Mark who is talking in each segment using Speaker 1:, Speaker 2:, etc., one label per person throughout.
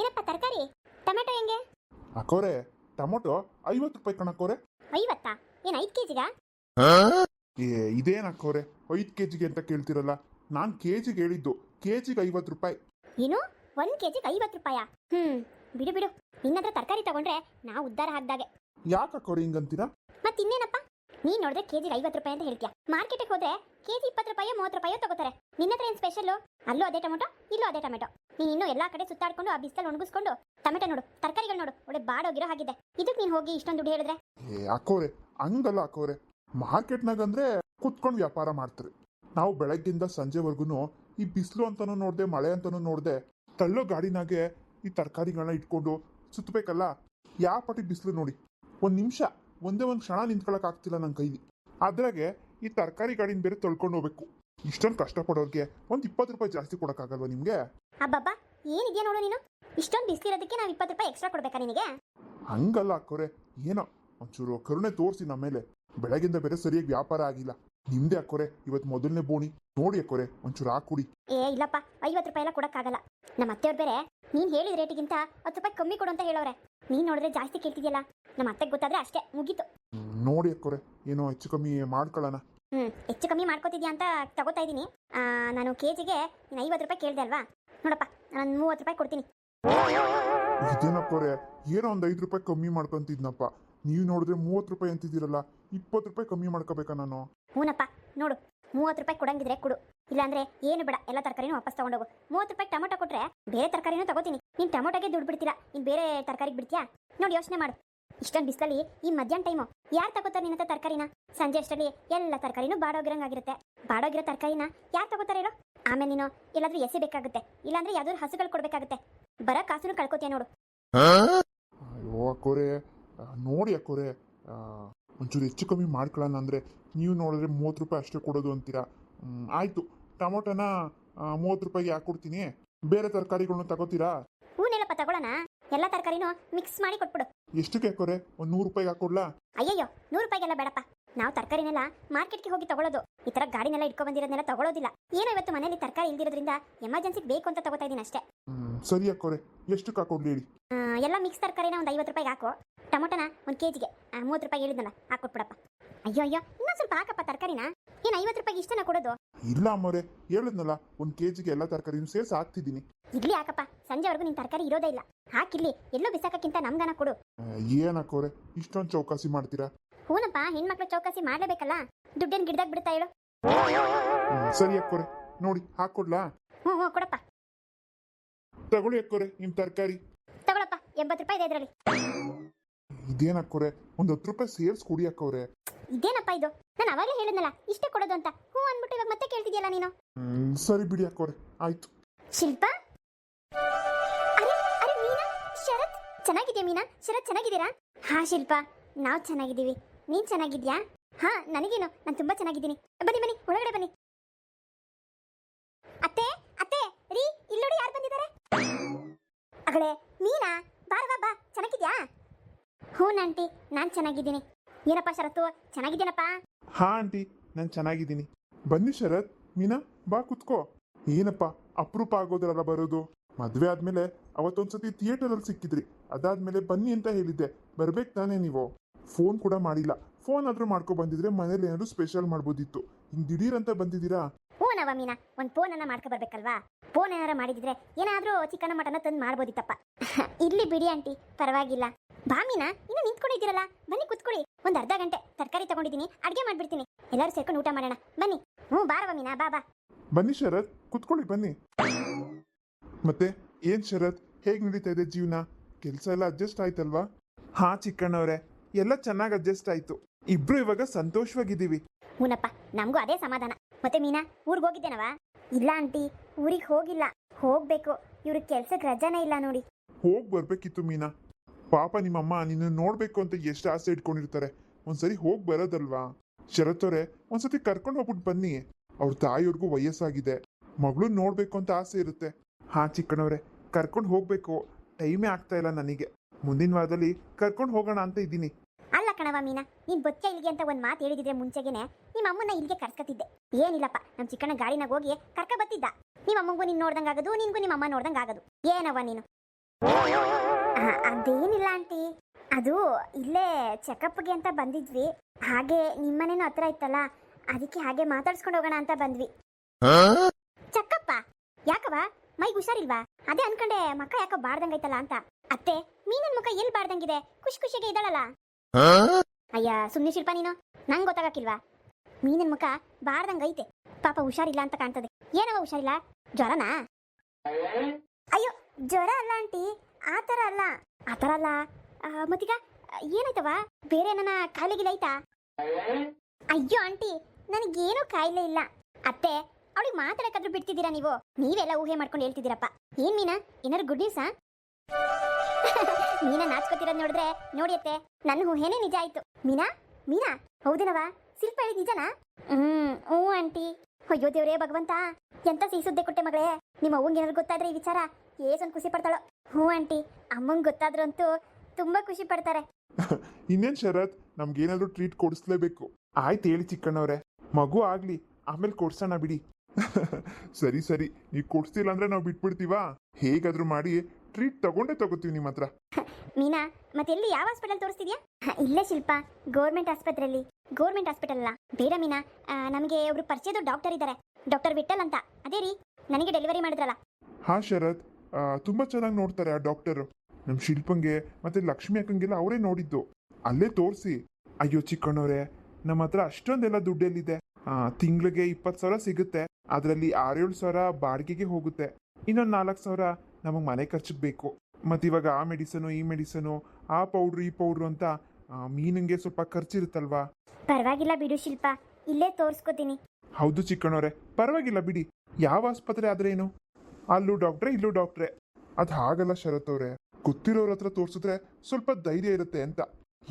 Speaker 1: ಏನಪ್ಪ ತರಕಾರಿ? ಟೊಮೆಟೊ ಹೆಂಗೆ?
Speaker 2: ಅಕೋರೆ ಟೊಮೊಟೊ ಐವತ್ತು ರೂಪಾಯಿ ಕಣಕ್ಕೋರೆ
Speaker 1: ಐವತ್ತಾ? ಏನು ಐದು ಕೆ ಜಿಗಾ
Speaker 2: ಏ ಇದೇನು ಅಕ್ಕೋರೆ ಐದು ಕೆ ಜಿಗೆ ಅಂತ ಕೇಳ್ತಿರಲ್ಲ. ನಾನು ಕೆಜಿಗೆ ಹೇಳಿದ್ದು ಕೆಜಿಗೆ ಐವತ್ತು ರೂಪಾಯಿ.
Speaker 1: ಏನು? ಒಂದು ಕೆಜಿಗೆ ಐವತ್ತು ರೂಪಾಯಾ? ಹ್ಮ್ ಬಿಡು ಬಿಡು. ನಿನ್ನತ್ರ ತರಕಾರಿ ತಗೊಂಡ್ರೆ ನಾ ಉದ್ಧಾರ ಹಾಕ್ದಾಗೆ
Speaker 2: ಯಾಕೆ ಅಕ್ಕೋರೆ ಹಿಂಗಂತೀರಾ?
Speaker 1: ಮತ್ತೆ ಇನ್ನೇನಪ್ಪ ನೀನ್ ನೋಡಿದ್ರೆ ಕೆಜಿ ಐವತ್ತು ರೂಪಾಯಿ ಅಂತ ಹೇಳ್ತೀಯ. ಮಾರ್ಕೆಟಿಗೆ ಹೋದ್ರೆ ಕೆಜಿ ಇಪ್ಪತ್ತು ರೂಪಾಯಿ, ಮೂವತ್ತು ರೂಪಾಯಿ ತಗೋತಾರೆ. ನಿನ್ನ ಹತ್ರ ಏನ್ ಸ್ಪೆಷಲ್ ಅಲ್ಲೂ ಅದೇ ಟೊಮೆಟೊ, ಇಲ್ಲೂ ಅದೇ ಟೊಮೆಟೊ. ನೀನು ಇನ್ನೂ ಎಲ್ಲಾ ಕಡೆ ಸುತ್ತಾಡ್ಕೊಂಡು ಆ ಬಿಸ್ತಲ್ಲಿ ಒಣಗಿಸ್ಕೊಂಡು ಟೊಮೆಟೊ ನೋಡು, ತರಕಾರಿಗಳು ನೋಡು. ಒಳ್ಳೆ ಬಾಡೋಗಿರೋ ಹಾಗಿದೆ. ಇದಕ್ಕೆ ನೀನ್ ಹೋಗಿ ಇಷ್ಟೊಂದು ದುಡ್ಡು ಹೇಳಿದ್ರೆ?
Speaker 2: ಏ, ಅಕ್ಕೋರೆ, ಹಂಗಲ್ಲ ಅಕ್ಕೋರೆ. ಮಾರ್ಕೆಟ್ನಾಗ ಅಂದ್ರೆ ಕುತ್ಕೊಂಡು ವ್ಯಾಪಾರ ಮಾಡ್ತಾರೆ. ನಾವು ಬೆಳಗ್ಗಿಂದ ಸಂಜೆವರೆಗೂ ಈ ಬಿಸಿಲು ಅಂತಾನು ನೋಡ್ದೆ, ಮಳೆ ಅಂತಾನು ನೋಡ್ದೆ, ತಳ್ಳೋ ಗಾಡಿನಾಗೆ ಈ ತರಕಾರಿಗಳನ್ನ ಇಟ್ಕೊಂಡು ಸುತ್ತಬೇಕಲ್ಲ ಯಾವ ಪಟ್ಟಿ ಬಿಸಿಲು ನೋಡಿ. ಒಂದು ನಿಮಿಷ ಒಂದೇ ಒಂದು ಕ್ಷಣ ನಿಂತ್ಕೊಳಕ್ ಆಗ್ತಿಲ್ಲ ನನ್ನ ಕೈಲಿ. ಅದ್ರಾಗೆ ಈ ತರಕಾರಿ ಗಾಡಿನ ಬೇರೆ ತೊಳ್ಕೊಂಡು ಹೋಗ್ಬೇಕು. ಇಷ್ಟೊಂದು ಕಷ್ಟಪಡೋರ್ಗೆ ಒಂದ್ ಇಪ್ಪತ್ ರೂಪಾಯಿ ಜಾಸ್ತಿ ಕೊಡಕ್ಕಾಗಲ್ವಾ ನಿಮಗೆ?
Speaker 1: ಅಬ್ಬಬ್ಬಾ ಏನಿದೆಯಾ ನೋಡು ನೀನು? ಇಷ್ಟೊಂದು ಬಿಸಿಲಿರೋದಕ್ಕೆ ನಾವು ಇಪ್ಪತ್ತು ರೂಪಾಯಿ ಎಕ್ಸ್ಟ್ರಾ ಕೊಡ್ಬೇಕಾ ನಿನಗೆ?
Speaker 2: ಹಂಗಲ್ಲ ಅಕ್ಕೋರೆ ಏನೋ ಒಂಚೂರು ಕರುಣೆ ತೋರಿಸಿ ನಮ್ಮ ಮೇಲೆ. ಬೆಳಗಿಂದ ಬೇರೆ ಸರಿಯಾಗಿ ವ್ಯಾಪಾರ ಆಗಿಲ್ಲ. ನಿಮ್ದೇ ಅಕ್ಕೋರೆ ಇವತ್ತು ಮೊದಲನೇ ಬೋಣಿ. ನೋಡಿ ಅಕ್ಕೋರೆ ಒಂಚೂರು ಹಾಕುಡಿ
Speaker 1: ಏ ಇಲ್ಲಪ್ಪ ಐವತ್ತು ರೂಪಾಯಿ ಎಲ್ಲ ಕೊಡಕ್ಕಾಗಲ್ಲ. ನಮ್ಮ ಅತ್ತೆಯವ್ರು ಬೇರೆ ನೀನು ಹೇಳಿದ ರೇಟಿಗಿಂತ ಹತ್ತು ರೂಪಾಯಿ ಕಮ್ಮಿ ಕೊಡು ಅಂತ ಹೇಳೋರೆ ನೀನು ನೋಡಿದ್ರೆ ಜಾಸ್ತಿ ಕೇಳ್ತಿದ್ಯಲ್ಲ? ನಮ್ಮ ಅತ್ತೆಗೆ ಗೊತ್ತಾದ್ರೆ ಅಷ್ಟೇ ಮುಗೀತು.
Speaker 2: ನೋಡಿ ಅಕ್ಕೋರೆ ಏನೋ ಹೆಚ್ಚು ಕಮ್ಮಿ ಮಾಡ್ಕೊಳ್ಳೋಣ
Speaker 1: ಹ್ಮ್ ಹೆಚ್ಚು ಕಮ್ಮಿ ಮಾಡ್ಕೋತಿದ್ಯಾ ಅಂತ ತಗೋತಾ ಇದ್ದೀನಿ. ನಾನು ಕೆ ಜಿಗೆ ಐವತ್ತು ರೂಪಾಯಿ ಕೇಳಿದೆ ಅಲ್ವಾ? ನೋಡಪ್ಪ ನಾನು ಮೂವತ್ತು ರೂಪಾಯಿ ಕೊಡ್ತೀನಿ.
Speaker 2: ಇದೇನಕ್ಕೋರೆ ಏನೋ ಒಂದು ಐದು ರೂಪಾಯಿ ಕಮ್ಮಿ ಮಾಡ್ಕೊಂತಿದ್ನಪ್ಪ. ನೀವು ನೋಡಿದ್ರೆ ಮೂವತ್ತು ರೂಪಾಯಿ ಅಂತಿದ್ದೀರಲ್ಲ ಇಪ್ಪತ್ತು ರೂಪಾಯಿ ಕಮ್ಮಿ ಮಾಡ್ಕೋಬೇಕಾ ನಾನು?
Speaker 1: ಹ್ಞೂನಪ್ಪ ನೋಡು ಮೂವತ್ತು ರೂಪಾಯಿ ಕೊಡಂಗಿದ್ರೆ ಕೊಡು. ಇಲ್ಲಾಂದ್ರೆ ಏನು ಬೇಡ, ಎಲ್ಲ ತರಕಾರಿನೂ ವಾಪಸ್ ತಗೊಂಡೋಗು. ಮೂವತ್ತು ರೂಪಾಯಿ ಟೊಮೊಟೊ ಕೊಟ್ರೆ ಬೇರೆ ತರಕಾರಿನೂ ತಗೋತೀನಿ. ನೀನ್ ಟೊಮೊಟೊಗೆ ದುಡ್ಡು ಬಿಡ್ತೀರಾ? ನೀನು ಬೇರೆ ತರಕಾರಿಗೆ ಬಿಡ್ತೀಯಾ? ನೋಡಿ ಯೋಚನೆ ಮಾಡು. ಇಷ್ಟೊಂದು ಬಿಸಿಲಲ್ಲಿ ಈ ಮಧ್ಯಾಹ್ನ ಟೈಮು ಯಾರು ತಗೋತಾರೆ ನಿನ್ನ ತರಕಾರಿನ? ಸಂಜೆ ಅಷ್ಟರಲ್ಲಿ ಎಲ್ಲ ತರಕಾರಿನೂ ಬಾಡೋಗಿರಂಗಾಗಿರುತ್ತೆ ಬಾಡೋಗಿರೋ ತರಕಾರಿನ ಯಾರು ತಗೋತಾರೆ ಹೇಳು? ಆಮೇಲೆ ನೀನು ಎಲ್ಲಾದ್ರೂ ಎಸಿಬೇಕಾಗುತ್ತೆ ಇಲ್ಲಾಂದ್ರೆ ಯಾವ್ದಾದ್ರು ಹಸುಗಳು ಕೊಡ್ಬೇಕಾಗುತ್ತೆ. ಬರೋ ಕಾಸುನು ಕಳ್ಕೊತೀಯ ನೋಡು.
Speaker 2: ಅಯ್ಯೋ ಅಕ್ಕೋರೆ ನೋಡಿ ಅಕ್ಕೋರೆ ಒಂಚೂರು ಹೆಚ್ಚು ಕಮ್ಮಿ ಮಾಡ್ಕೊಳ್ಳೋಣ ಅಂದರೆ ನೀವು ನೋಡಿದ್ರೆ ಮೂವತ್ತು ರೂಪಾಯಿ ಅಷ್ಟೇ ಕೊಡೋದು ಅಂತೀರಾ? ಆಯ್ತು. ಟೊಮೊಟೊನ ಮೂವತ್ತು ರೂಪಾಯಿಗೆ ಹಾಕ್ಕೊಡ್ತೀನಿ. ಬೇರೆ ತರಕಾರಿಗಳನ್ನ ತಗೋತೀರಾ?
Speaker 1: ಹೂನೆಲ್ಲಪ್ಪ ತಗೊಳ್ಳೋಣ ಎಲ್ಲ ತರಕಾರಿನೂ ಮಿಕ್ಸ್ ಮಾಡಿ ಕೊಟ್ಬಿಡು.
Speaker 2: ಎಷ್ಟಕ್ಕೆ ಹಾಕೋರೆ ಒಂದ್ ನೂರು ರೂಪಾಯಿಗೆ ಹಾಕೊಡ್ಲಾ
Speaker 1: ಅಯ್ಯಯ್ಯೋ ನೂರು ರೂಪಾಯಿಗೆಲ್ಲ ಬೇಡಪ್ಪ. ನಾವು ತರಕಾರಿನೆಲ್ಲ ಮಾರ್ಕೆಟ್ಗೆ ಹೋಗಿ ತಗೊಳ್ಳೋದು ಈ ತರ ಗಾಡಿನೆಲ್ಲ ಇಟ್ಕೊ ಬಂದಿರೋದನ್ನೆಲ್ಲ ತಗೊಳ್ಳೋದಿಲ್ಲ ಏನೋ ಇವತ್ತು ಮನೇಲಿ ತರಕಾರಿ ಇಲ್ದಿರೋದ್ರಿಂದ ಎಮರ್ಜೆನ್ಸಿಗೆ ಬೇಕು ಅಂತ ತಗೋತಾ ಇದೀನಿ ಅಷ್ಟೇ.
Speaker 2: ಹ್ಮ್, ಸರಿ ಹಾಕೋರೆ ಎಷ್ಟಕ್ಕೆ ಹಾಕೊಡ್ಲಿ ಹೇಳಿ?
Speaker 1: ಆ, ಎಲ್ಲ ಮಿಕ್ಸ್ ತರಕಾರಿನ ಒಂದು ಐವತ್ತು ರೂಪಾಯಿಗೆ ಹಾಕು. ಟೊಮೊಟೊನ ಒಂದು ಕೆ ಜಿಗೆ ಮೂವತ್ತು ರೂಪಾಯಿ ಹೇಳಿದ್ನಲ್ಲ ಹಾಕೊಟ್ಬಿಡಪ್ಪ ಅಯ್ಯೋ ಅಯ್ಯೋ ಇನ್ನೊಂದು ಸ್ವಲ್ಪ ಹಾಕಪ್ಪ ತರಕಾರಿನ. ಏನು ಐವತ್ತು ರೂಪಾಯಿಗೆ ಇಷ್ಟನ ಕೊಡೋದು?
Speaker 2: ಇಲ್ಲ ಅಮ್ಮರೆ ಹೇಳಿದ್ನಲ್ಲ ಒಂದ್ ಕೆ ಜಿಗೆ ಎಲ್ಲ ತರಕಾರಿನೂ ಸೇರಿಸಿ ಹಾಕ್ತಿದ್ದೀನಿ.
Speaker 1: ಇರ್ಲಿ ಹಾಕಪ್ಪ ಸಂಜೆವರೆಗೂ ನಿನ್ ತರಕಾರಿ ಇರೋದೇ ಇಲ್ಲ. ಹಾಕಿರ್ಲಿ ಎಲ್ಲೋ ಬಿಸಾಕಕ್ಕಿಂತ ನಮ್ಗನ ಕೊಡು.
Speaker 2: ಏನು ಇಷ್ಟೊಂದ್ ಇಷ್ಟೊಂದು ಚೌಕಾಸಿ ಮಾಡ್ತೀರಾ?
Speaker 1: ಹೂನಪ್ಪ ಹೆಣ್ಮಕ್ಳು ಚೌಕಾಸಿ ಮಾಡ್ಲೇಬೇಕಲ್ಲ? ದುಡ್ಡೇನ್ ಗಿಡದಾಗ ಬಿಡ್ತಾ ಹೇಳು.
Speaker 2: ಹ್ಮ್, ಸರಿ ಅಕ್ಕೋರೆ ನೋಡಿ ಹಾಕೊಡ್ಲಾ?
Speaker 1: ಹ್ಞೂ ಹ್ಞೂ ಕೊಡಪ್ಪ.
Speaker 2: ತಗೊಳ್ಳಿ ಅಕ್ಕೋರೆ ನಿಮ್ ತರಕಾರಿ.
Speaker 1: ತಗೊಳಪ್ಪ ಎಂಬತ್ತು ರೂಪಾಯಿ ಇದೆ ಇದರಲ್ಲಿ.
Speaker 2: ಇದೇನು ಹಾಕೋರೆ ಒಂದು ಹತ್ತು ರೂಪಾಯಿ ಸೇರ್ಸ್ ಕೊಡಿ ಹಾಕೋರೆ
Speaker 1: ಇದೇನಪ್ಪ ಇದು? ನಾನು ಅವಾಗಲೇ ಹೇಳಿದ್ನಲ್ಲ ಇಷ್ಟೇ ಕೊಡೋದು ಅಂತ. ಹ್ಞೂ ಅಂದ್ಬಿಟ್ಟು ಇವಾಗ ಮತ್ತೆ ಕೇಳ್ತಿದ್ಯಲ್ಲ ನೀನು?
Speaker 2: ಹ್ಮ್, ಸರಿ ಬಿಡಿ ಹಾಕೋರೆ ಆಯ್ತು.
Speaker 1: ಶಿಲ್ಪ? ಅರೆ ಅರೆ ಮೀನಾ ಶರತ್? ಚೆನ್ನಾಗಿದ್ಯಾ ಮೀನಾ? ಶರತ್ ಚೆನ್ನಾಗಿದ್ದೀರಾ? ಹಾ ಶಿಲ್ಪ ನಾವು ಚೆನ್ನಾಗಿದ್ದೀವಿ. ನೀನ್ ಚೆನ್ನಾಗಿದ್ಯಾ? ಹಾ ನನಗೇನು ನಾನು ತುಂಬಾ ಚೆನ್ನಾಗಿದ್ದೀನಿ. ಬನ್ನಿ ಬನ್ನಿ ಒಳಗಡೆ ಬನ್ನಿ. ಅತ್ತೆ ಅತ್ತೆ ರೀ ಇಲ್ಲೋಡಿ ಯಾರು ಬಂದಿದ್ದಾರೆ? ಅಗಳೇ ಮೀನಾ ಬಾರ ಬಾ ಬಾ ಚೆನ್ನಾಗಿದ್ಯಾ ಹ್ಞೂ ಆಂಟಿ ನಾನು ಚೆನ್ನಾಗಿದ್ದೀನಿ. ಏನಪ್ಪ ಶರತ್ ಚೆನ್ನಾಗಿದ್ದೀನಪ್ಪ?
Speaker 2: ಹಾ ಆಂಟಿ ನಾನು ಚೆನ್ನಾಗಿದ್ದೀನಿ. ಬನ್ನಿ ಶರತ್ ಮೀನಾ ಬಾ ಕುತ್ಕೋ. ಏನಪ್ಪ ಅಪರೂಪ ಆಗೋದ್ರಲ್ಲ ಬರೋದು? ಮದ್ವೆ ಆದ್ಮೇಲೆ ಅವತ್ತೊಂದ್ಸತಿ ಥಿಯೇಟರಲ್ಲಿ ಸಿಕ್ಕಿದ್ರಿ. ಅದಾದ್ಮೇಲೆ ಬನ್ನಿ ಅಂತ ಹೇಳಿದ್ದೆ. ಬರ್ಬೇಕ್ ತಾನೇ ನೀವು? ಫೋನ್ ಕೂಡ ಮಾಡಿಲ್ಲ. ಫೋನ್ ಆದ್ರೂ ಮಾಡ್ಕೊ ಬಂದಿದ್ರೆ ಮನೇಲಿ ಏನಾದ್ರು ಸ್ಪೆಷಲ್ ಮಾಡ್ಬೋದಿತ್ತು. ಹಿಂಗ್ ದಿಢೀರ್ ಅಂತ ಬಂದಿದ್ದೀರಾ?
Speaker 1: ಹ್ಞೂ ನವ ಮೀನಾ ಒಂದ್ ಫೋನ್ ಅನ್ನ ಮಾಡ್ಕೊ ಬರ್ಬೇಕಲ್ವಾ? ಫೋನ್ ಏನಾರ ಮಾಡಿದ್ರೆ ಏನಾದ್ರೂ ಚಿಕನ್ ಮಟನ್ ತಂದು ಮಾಡ್ಬೋದಿತ್ತಪ್ಪ. ಇರ್ಲಿ ಬಿಡಿ ಆಂಟಿ ಪರವಾಗಿಲ್ಲ. ಬಾ ಮೀನಾ ಇನ್ನು ನಿಂತ್ಕೊಂಡಿದ್ದೀರಲ್ಲ ಬನ್ನಿ ಕುತ್ಕೊಳ್ಳಿ. ಒಂದು ಅರ್ಧ ಗಂಟೆ ತರಕಾರಿ ತಗೊಂಡಿದ್ದೀನಿ ಅಡುಗೆ ಮಾಡ್ಬಿಡ್ತೀನಿ. ಎಲ್ಲರೂ ಸೇರ್ಕೊಂಡು ಊಟ ಮಾಡೋಣ. ಬನ್ನಿ. ಹ್ಞೂ ಬಾರವ ಮೀನಾ ಬಾ ಬಾ.
Speaker 2: ಬನ್ನಿ ಶರತ್ ಕುತ್ಕೊಳ್ಳಿ ಬನ್ನಿ. ಮತ್ತೆ ಏನ್ ಶರತ್? ಹೇಗ್ ನಡೀತಾ ಇದೆ ಜೀವನ? ಕೆಲಸ ಎಲ್ಲ ಅಡ್ಜಸ್ಟ್ ಆಯ್ತಲ್ವಾ? ಹಾ ಚಿಕ್ಕಣ್ಣವ್ರೆ ಎಲ್ಲ ಚೆನ್ನಾಗಿ ಅಡ್ಜಸ್ಟ್ ಆಯ್ತು. ಇಬ್ರು ಇವಾಗ ಸಂತೋಷವಾಗಿದ್ದೀವಿ.
Speaker 1: ಹೂನಪ್ಪ ನಮಗೂ ಅದೇ ಸಮಾಧಾನ. ಮತ್ತೆ ಮೀನಾ ಊರಿಗೆ ಹೋಗಿದ್ದೇನವಾ? ಇಲ್ಲ ಆಂಟಿ. ಊರಿಗೆ ಹೋಗಿಲ್ಲ. ಹೋಗ್ಬೇಕು. ಇವ್ರಿಗೆ ಕೆಲ್ಸಕ್ಕೆ ರಜಾನೇ ಇಲ್ಲ ನೋಡಿ.
Speaker 2: ಹೋಗ್ ಬರ್ಬೇಕಿತ್ತು ಮೀನಾ. ಪಾಪ ನಿಮ್ಮಮ್ಮ ನಿನ್ನ ನೋಡ್ಬೇಕು ಅಂತ ಎಷ್ಟು ಆಸೆ ಇಟ್ಕೊಂಡಿರ್ತಾರೆ. ಒಂದ್ಸರಿ ಹೋಗಿ ಬರೋದಲ್ವಾ? ಶರತ್ ಅವರೇ, ಒಂದ್ಸತಿ ಕರ್ಕೊಂಡು ಹೋಗ್ಬಿಟ್ಟು ಬನ್ನಿ. ಅವ್ರ ತಾಯಿಯವ್ರಿಗೂ ವಯಸ್ಸಾಗಿದೆ. ಮಗಳು ನೋಡ್ಬೇಕು ಅಂತ ಆಸೆ ಇರುತ್ತೆ. ಹಾ ಚಿಕ್ಕಣ್ಣವ್ರೆ, ಕರ್ಕೊಂಡು ಹೋಗ್ಬೇಕು. ಟೈಮೇ ಆಗ್ತಾ ಇಲ್ಲ ನನಗೆ. ಮುಂದಿನ ವಾರದಲ್ಲಿ ಕರ್ಕೊಂಡು ಹೋಗೋಣ ಅಂತ ಇದ್ದೀನಿ.
Speaker 1: ಅಲ್ಲ ಕಣವ ಮೀನಾ, ನೀನ್ ಬೊಚ್ಚ ಇಲ್ಲಿಗೆ ಅಂತ ಒಂದ್ ಮಾತು ಹೇಳಿದಿದ್ರೆ ಮುಂಚೆಗೆನೆ ನಿಮ್ಮ ಅಮ್ಮನ ಇಲ್ಲಿಗೆ ಕರ್ಕತಿದ್ದೆ ಏನಿಲ್ಲಪ್ಪ, ನಮ್ ಚಿಕ್ಕಣ್ಣ ಗಾಡಿನಾಗ ಹೋಗಿ ಕರ್ಕ ಬತ್ತಿದ್ದ. ನಿಮ್ಮ ಅಮ್ಮಗೂ ನೀನ್ ನೋಡ್ದಂಗಾಗದು, ನಿನ್ಗೂ ನಿಮ್ಮ ಅಮ್ಮ ನೋಡ್ದಂಗ್ ಆಗದು ಏನವ ನೀನು? ಇಲ್ಲೇ ಚೆಕಪ್ಗೆ ಅಂತ ಬಂದಿದ್ವಿ. ಹಾಗೆ ನಿಮ್ಮನೇನು ಹತ್ರ ಇತ್ತಲ್ಲ ಅದಕ್ಕೆ ಹಾಗೆ ಮಾತಾಡ್ಸ್ಕೊಂಡು ಹೋಗೋಣ ಅಂತ ಬಂದ್ವಿ. ಚಕ್ಕಪ್ಪ ಯಾಕವ ಮೈಗೆ ಹುಷಾರಿಲ್ವಾ? ಅದೇ ಅನ್ಕೊಂಡೆ ಮಕ್ಕ ಯಾಕೋ ಬಾರ್ದಂಗೈತಲ್ಲ ಅಂತ. ಅತ್ತೆ ಮೀನನ್ ಮುಖ ಎಲ್ಲಿ ಬಾರ್ದಂಗಿದೆ? ಖುಷಿ ಖುಷಿಗೆ ಇದ್ದಾಳಲ್ಲ? ಅಯ್ಯ ಸುಮ್ನೆ ಶಿಲ್ಪ ನೀನು. ನಂಗೆ ಗೊತ್ತಾಗಕ್ಕಿಲ್ವಾ? ಮೀನಿನ ಮುಖ ಬಾರ್ದಂಗೈತೆ ಪಾಪ ಹುಷಾರಿಲ್ಲ ಅಂತ ಕಾಣ್ತದೆ. ಏನವ ಹುಷಾರಿಲ್ಲ? ಜ್ವರನಾ? ಅಯ್ಯೋ ಜ್ವರ ಅಲ್ಲ ಆಂಟಿ. ಆತರ ಥರ ಅಲ್ಲ. ಆ ಥರ ಅಲ್ಲ. ಮತ್ತೀಗ ಏನಾಯ್ತವ ಬೇರೆ ನನ್ನ ಕಾಯಿಲೆಗಿಲ್ಲ ಆಯ್ತಾ? ಅಯ್ಯೋ, ಆಂಟಿ, ನನಗೇನು ಕಾಯಿಲೆ ಇಲ್ಲ. ಅತ್ತೆ, ಅವಳಿಗೆ ಮಾತಾಡಕ್ಕಾದ್ರೂ ಬಿಡ್ತಿದ್ದೀರಾ ನೀವು? ನೀವೆಲ್ಲ ಊಹೆ ಮಾಡ್ಕೊಂಡು ಹೇಳ್ತಿದ್ದೀರಪ್ಪ. ಏನ್ ಮೀನಾ? ಏನಾರು ಗುಡ್ ನ್ಯೂಸಾ ಮೀನಾ ನಾಚ್ಕೋತಿರೋದ್ ನೋಡಿದ್ರೆ ನೋಡಿ ಅತ್ತೆ ನನ್ನ ಊಹೆನೇ ನಿಜ ಆಯ್ತು. ಮೀನಾ? ಮೀನಾ? ಹೌದೇನವಾ ಶಿಲ್ಪ ಹೇಳಿದ್ ನಿಜನಾ? ಹ್ಮ್, ಹ್ಞೂ ಆಂಟಿ. ಅಯ್ಯೋ ದೇವ್ರೇ ಭಗವಂತ, ಎಂತ ಸಿಹಿ ಸುದ್ದಿ ಕೊಟ್ಟೆ ಮಗಳೇ? ನಿಮ್ಮ ಅವ್ವಂಗೆ ಏನಾದ್ರು ಗೊತ್ತಾದ್ರೆ ಈ ವಿಚಾರ ಏಸೊಂದು ಖುಷಿ ಪಡ್ತಾಳೋ. ಹ್ಞೂ ಆಂಟಿ, ಅಮ್ಮಂಗೆ ಗೊತ್ತಾದ್ರಂತೂ ತುಂಬಾ ಖುಷಿ ಪಡ್ತಾರೆ.
Speaker 2: ಇನ್ನೇನ್ ಶರತ್ ನಮ್ಗೇನಾದ್ರೂ ಟ್ರೀಟ್ ಕೊಡಿಸ್ಲೇಬೇಕು. ಆಯ್ತು ಹೇಳಿ ಚಿಕ್ಕಣ್ಣವ್ರೆ. ಮಗು ಆಗ್ಲಿ ಆಮೇಲೆ ಕೊಡ್ಸೋಣ ಬಿಡಿ. ಸರಿ ಸರಿ. ನೀವು ಕೊಡ್ಸ್ತಿಲ್ಲ ಅಂದ್ರೆ ನಾವು ಬಿಟ್ಬಿಡ್ತೀವಾ? ಹೇಗಾದ್ರೂ ಮಾಡಿ ಟ್ರೀಟ್ ತಗೊಂಡೇ ತಗೋತೀವಿ ನಿಮ್ಮ ಹತ್ರ.
Speaker 1: ಮೀನಾ ಮತ್ತೆ ಎಲ್ಲಿ ಯಾವ ಹಾಸ್ಪಿಟಲ್ ತೋರಿಸ್ತಿದ್ಯಾ? ಇಲ್ಲೇ ಶಿಲ್ಪ ಗೌರ್ಮೆಂಟ್ ಆಸ್ಪತ್ರೆಯಲ್ಲಿ ಗೌರ್ಮೆಂಟ್ ಹಾಸ್ಪಿಟಲ್ ಅಲ್ಲ. ಬೇಡ ಮೀನಾ ನಮಗೆ ಒಬ್ರು ಪರಿಚಯದ ಡಾಕ್ಟರ್ ಇದ್ದಾರೆ ಡಾಕ್ಟರ್ ವಿಠಲ್ ಅಂತ. ಅದೇ ರೀ ನನಗೆ ಡೆಲಿವರಿ ಮಾಡಿದ್ರಲ್ಲ.
Speaker 2: ಹಾ ಶರತ್ ಆ, ತುಂಬಾ ಚೆನ್ನಾಗಿ ನೋಡ್ತಾರೆ ಆ ಡಾಕ್ಟರ್ ನಮ್ ಶಿಲ್ಪಂಗೆ ಮತ್ತೆ ಲಕ್ಷ್ಮಿ ಅಕ್ಕಂಗೆಲ್ಲ ಅವರೇ ನೋಡಿದ್ದು. ಅಲ್ಲೇ ತೋರಿಸಿ. ಅಯ್ಯೋ ಚಿಕ್ಕಣ್ಣವ್ರೆ ನಮ್ಮ ಹತ್ರ ಅಷ್ಟೊಂದೆಲ್ಲ ದುಡ್ಡೆಲ್ಲಿದೆ. ತಿಂಗಳಿಗೆ ಇಪ್ಪತ್ತು ಸಾವಿರ ಸಿಗುತ್ತೆ. ಅದರಲ್ಲಿ ಆರೇಳು ಸಾವಿರ ಬಾಡಿಗೆಗೆ ಹೋಗುತ್ತೆ. ಇನ್ನೊಂದು ನಾಲ್ಕು ಸಾವಿರ ನಮಗೆ ಮನೆ ಖರ್ಚಿಗೆ ಬೇಕು. ಮತ್ತು ಇವಾಗ ಆ ಮೆಡಿಸನು ಈ ಮೆಡಿಸನು ಆ ಪೌಡ್ರು ಈ ಪೌಡ್ರು ಅಂತ ಮೀನಂಗೆ ಮೀನಿಗೆ ಸ್ವಲ್ಪ ಖರ್ಚಿರುತ್ತಲ್ವಾ?
Speaker 1: ಪರವಾಗಿಲ್ಲ ಬಿಡು ಶಿಲ್ಪ. ಇಲ್ಲೇ ತೋರಿಸ್ಕೋತೀನಿ.
Speaker 2: ಹೌದು ಚಿಕ್ಕಣ್ಣವ್ರೆ ಪರವಾಗಿಲ್ಲ ಬಿಡಿ. ಯಾವ ಆಸ್ಪತ್ರೆ ಆದ್ರೆ ಏನು ಅಲ್ಲೂ ಡಾಕ್ಟ್ರೆ ಇಲ್ಲೂ ಡಾಕ್ಟ್ರೆ. ಅದು ಹಾಗಲ್ಲ ಶರತ್ ಅವ್ರೆ. ಗೊತ್ತಿರೋರ ಹತ್ರ ತೋರಿಸಿದ್ರೆ ಸ್ವಲ್ಪ ಧೈರ್ಯ ಇರುತ್ತೆ ಅಂತ.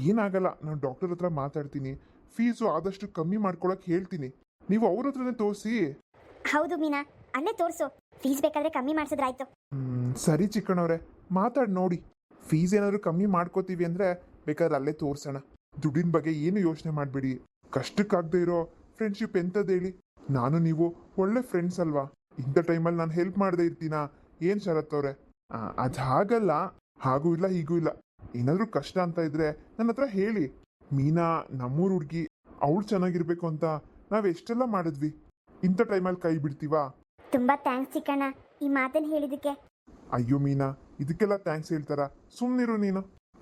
Speaker 2: ಏನಾಗಲ್ಲ ನಾನು ಡಾಕ್ಟರ್ ಹತ್ರ ಮಾತಾಡ್ತೀನಿ. ಫೀಸು ಆದಷ್ಟು ಕಮ್ಮಿ ಮಾಡ್ಕೊಳಕ್ ಹೇಳ್ತೀನಿ. ನೀವು ಅವ್ರ ಹತ್ರನೇ ತೋರಿಸಿ.
Speaker 1: ಹೌದು ಮೀನಾ ಅಲ್ಲೇ ತೋರಿಸು. ಫೀಸ್ ಬೇಕಾದ್ರೆ ಕಮ್ಮಿ ಮಾಡಿಸಿದ್ರಾಯ್ತು
Speaker 2: ಸರಿ ಚಿಕ್ಕಣ್ಣವ್ರೆ ಮಾತಾಡಿ ನೋಡಿ. ಫೀಸ್ ಏನಾದರೂ ಕಮ್ಮಿ ಮಾಡ್ಕೋತೀವಿ ಅಂದ್ರೆ ಬೇಕಾದ್ರೆ ಅಲ್ಲೇ ತೋರಿಸೋಣ. ದುಡ್ಡಿನ ಬಗ್ಗೆ ಏನು ಯೋಚನೆ ಮಾಡಬೇಡಿ. ಕಷ್ಟಕ್ಕಾಗದೆ ಇರೋ ಫ್ರೆಂಡ್ಶಿಪ್ ಎಂಥದ್ದು ಹೇಳಿ? ನಾನು ನೀವು ಒಳ್ಳೆ ಫ್ರೆಂಡ್ಸ್ ಅಲ್ವಾ? ಇಂಥ ಟೈಮಲ್ಲಿ ನಾನು ಹೆಲ್ಪ್ ಮಾಡದೇ ಇರ್ತೀನಾ? ಏನು ಶರತ್ ಅವರೇ? ಅದು ಹಾಗಲ್ಲ. ಹಾಗೂ ಇಲ್ಲ ಹೀಗೂ ಇಲ್ಲ. ಏನಾದ್ರೂ ಕಷ್ಟ ಅಂತ ಇದ್ರೆ ನನ್ನ ಹತ್ರ ಹೇಳಿ. ಮೀನಾ ನಮ್ಮೂರ್ ಹುಡುಗಿ ಅವಳು ಚೆನ್ನಾಗಿರ್ಬೇಕು ಅಂತ ನಾವು ಎಷ್ಟೆಲ್ಲ ಮಾಡಿದ್ವಿ. ಇಂಥ ಟೈಮಲ್ಲಿ ಕೈ ಬಿಡ್ತೀವಾ?
Speaker 1: ತುಂಬಾ ಥ್ಯಾಂಕ್ಸ್ ಚಿಕ್ಕಣ್ಣ. ಈ ಮಾತನ್ನ ಹೇಳಿದಕ್ಕೆ
Speaker 2: ಅಯ್ಯೋ ಮೀನಾ ಇದಕ್ಕೆಲ್ಲ ಥ್ಯಾಂಕ್ಸ್ ಹೇಳ್ತಾರ? ಸುಮ್ನಿರು ನೀನು.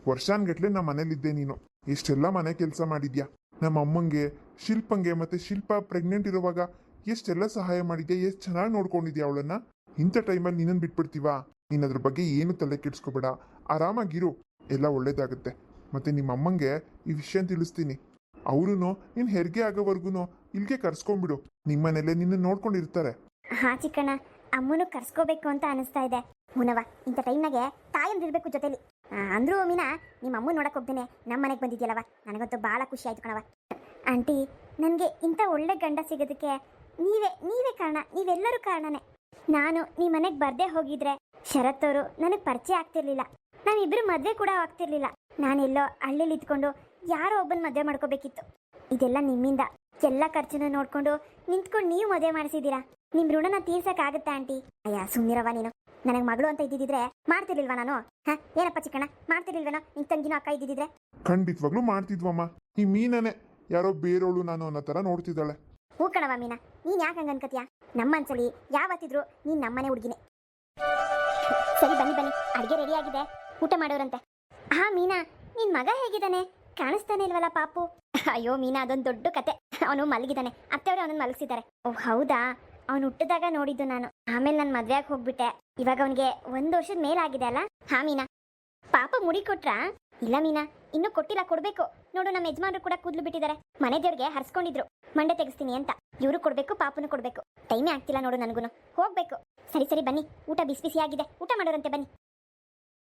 Speaker 2: ವರ್ಷಾನ್ಗಟ್ಲೆ ನಮ್ಮ ಮನೇಲಿದ್ದೆ ನೀನು. ಎಷ್ಟೆಲ್ಲ ಮನೆ ಕೆಲಸ ಮಾಡಿದ್ಯಾ? ನಮ್ಮ ಅಮ್ಮಂಗೆ ಶಿಲ್ಪಂಗೆ ಮತ್ತೆ ಶಿಲ್ಪ ಪ್ರೆಗ್ನೆಂಟ್ ಇರುವಾಗ ಎಷ್ಟೆಲ್ಲ ಸಹಾಯ ಮಾಡಿದ್ಯಾ? ಎಷ್ಟು ಚೆನ್ನಾಗಿ ನೋಡ್ಕೊಂಡಿದ್ಯಾ ಅವಳನ್ನ? ಇಂಥ ಟೈಮಲ್ಲಿ ನಿನ್ನನ್ನು ಬಿಟ್ಬಿಡ್ತೀವಾ? ನೀನ್ ಅದ್ರ ಬಗ್ಗೆ ಏನು ತಲೆ ಕೆಡಿಸ್ಕೋಬೇಡ. ಆರಾಮಾಗಿರು. ಎಲ್ಲ ಒಳ್ಳೇದಾಗುತ್ತೆ. ಮತ್ತೆ ನಿಮ್ಮ ಅಮ್ಮಂಗೆ ಈ ವಿಷಯ ತಿಳಿಸ್ತೀನಿ. ಅವರು ನೀನು ಹೆರಿಗೆ ಆಗೋವರೆಗೂ ಇಲ್ಲಿಗೆ ಕರ್ಸ್ಕೊಂಡ್ಬಿಡು. ನಿಮ್ಮನೇಲೆ ನಿನ್ನ ನೋಡ್ಕೊಂಡಿರ್ತಾರೆ.
Speaker 1: ಹಾ ಚಿಕ್ಕಣ್ಣ, ಅಮ್ಮನು ಕರ್ಸ್ಕೋಬೇಕು ಅಂತ ಅನಿಸ್ತಾ ಇದೆ. ಮುನವ ಇಂಥ ಟೈಮ್ನಾಗೆ ತಾಯಂದಿರ್ಬೇಕು ಜೊತೆಲಿ. ಅಂದ್ರೂ ಮೀನಾ ನಿಮ್ಮ ಅಮ್ಮನ ನೋಡಕ್ ಹೋಗ್ದೇನೆ ನಮ್ಮ ಮನೆಗೆ ಬಂದಿದ್ಯಲ್ಲವ ನನಗಂತೂ ಭಾಳ ಖುಷಿ ಆಯ್ತು ಕಣವ ಆಂಟಿ, ನನಗೆ ಇಂಥ ಒಳ್ಳೆ ಗಂಡ ಸಿಗೋದಕ್ಕೆ ನೀವೇ ನೀವೇ ಕಾರಣ. ನೀವೆಲ್ಲರೂ ಕಾರಣನೇ. ನಾನು ನಿಮ್ಮ ಮನೆಗೆ ಬರದೇ ಹೋಗಿದ್ರೆ ಶರತ್ ಅವರು ನನಗೆ ಪರಿಚಯ ಆಗ್ತಿರ್ಲಿಲ್ಲ. ನಾನಿಬ್ರು ಮದುವೆ ಕೂಡ ಆಗ್ತಿರ್ಲಿಲ್ಲ. ನಾನೆಲ್ಲೋ ಹಳ್ಳಿಲಿ ಇದ್ಕೊಂಡು ಯಾರೋ ಒಬ್ಬನ ಮದುವೆ ಮಾಡ್ಕೋಬೇಕಿತ್ತು. ಇದೆಲ್ಲ ನಿಮ್ಮಿಂದ. ಎಲ್ಲ ಖರ್ಚನ್ನು ನೋಡ್ಕೊಂಡು ನಿಂತ್ಕೊಂಡು ನೀವು ಮದುವೆ ಮಾಡಿಸಿದ್ದೀರಾ ನಿಮ್ ಋಣನ ಆಗುತ್ತಾ ಆಂಟಿ? ಅಯ್ಯ ಸುಮ್ಮಿರವ ನೀನು. ನನಗೆ ಮಗಳು ಅಂತ ಇದ್ದಿದ್ರೆ ಮಾಡ್ತಿರ್ಲಿಲ್ವಾ ನಾನು? ಹ? ಏನಪ್ಪ ಚಿಕ್ಕಣ್ಣ? ಮಾಡ್ತಿರ್ಲಿಲ್ವೇನೋ? ನಿನ್ ತಂಗಿನೂ ಅಕ್ಕ ಇದ್ದಿದ್ರೆ?
Speaker 2: ಖಂಡಿತವಾಗ್ಲೂ ಮಾಡ್ತಿದ್ವಮ್ಮ. ಈ ಮೀನನೆ. ಯಾರೋ ಬೇರೋಳು ನಾನು ಅನ್ನೋ ತರ ನೋಡ್ತಿದ್ದಾಳೆ.
Speaker 1: ಹೂ ಕಣವ ಮೀನಾ. ನೀನ್ ಯಾಕೆ ಹಂಗ ನಮ್ಮನ್ಸಲಿ ನಮ್ಮ ಯಾವತ್ತಿದ್ರು ನೀನ್ ನಮ್ಮನೆ ಹುಡುಗಿನೇ. ಸರಿ, ಬನ್ನಿ ಬನ್ನಿ. ಅಡುಗೆ ರೆಡಿ ಆಗಿದೆ. ಊಟ ಮಾಡೋರಂತೆ. ಹಾ ಮೀನಾ, ನಿನ್ ಮಗ ಹೇಗಿದ್ದಾನೆ? ಕಾಣಿಸ್ತಾನೆ ಇಲ್ವಲ್ಲ ಪಾಪು? ಅಯ್ಯೋ, ಮೀನಾ, ಅದೊಂದು ದೊಡ್ಡ ಕತೆ. ಅವನು ಮಲಗಿದ್ದಾನೆ. ಅತ್ತೆಯವರು ಅವನನ್ನು ಮಲಗಿಸಿದ್ದಾರೆ. ಓ, ಹೌದಾ? ಅವನು ಹುಟ್ಟಿದಾಗ ನೋಡಿದ್ದು ನಾನು. ಆಮೇಲೆ ನಾನು ಮದ್ವೆಯಾಗಿ ಹೋಗ್ಬಿಟ್ಟೆ. ಇವಾಗ ಅವನಿಗೆ ಒಂದು ವರ್ಷದ ಮೇಲಾಗಿದೆ ಅಲ್ಲ? ಹಾ, ಮೀನಾ. ಪಾಪ ಮುಡಿ ಕೊಟ್ರಾ? ಇಲ್ಲ, ಮೀನಾ. ಇನ್ನೂ ಕೊಟ್ಟಿಲ್ಲ, ಕೊಡ್ಬೇಕು. ನೋಡು ನಮ್ಮ ಯಜಮಾನರು ಕೂಡ ಕೂದ್ಲು ಬಿಟ್ಟಿದ್ದಾರೆ. ಮನೆ ದೇವ್ರಿಗೆ ಹರ್ಸ್ಕೊಂಡಿದ್ರು. ಮಂಡೆ ತೆಗಿಸ್ತೀನಿ ಅಂತ. ಇವರು ಕೊಡಬೇಕು, ಪಾಪನು ಕೊಡ್ಬೇಕು. ಟೈಮೇ ಆಗ್ತಿಲ್ಲ ನೋಡು ನನಗೂ ಹೋಗ್ಬೇಕು. ಸರಿ ಸರಿ, ಬನ್ನಿ. ಊಟ ಬಿಸಿ ಬಿಸಿ ಆಗಿದೆ ಊಟ ಮಾಡೋರಂತೆ, ಬನ್ನಿ.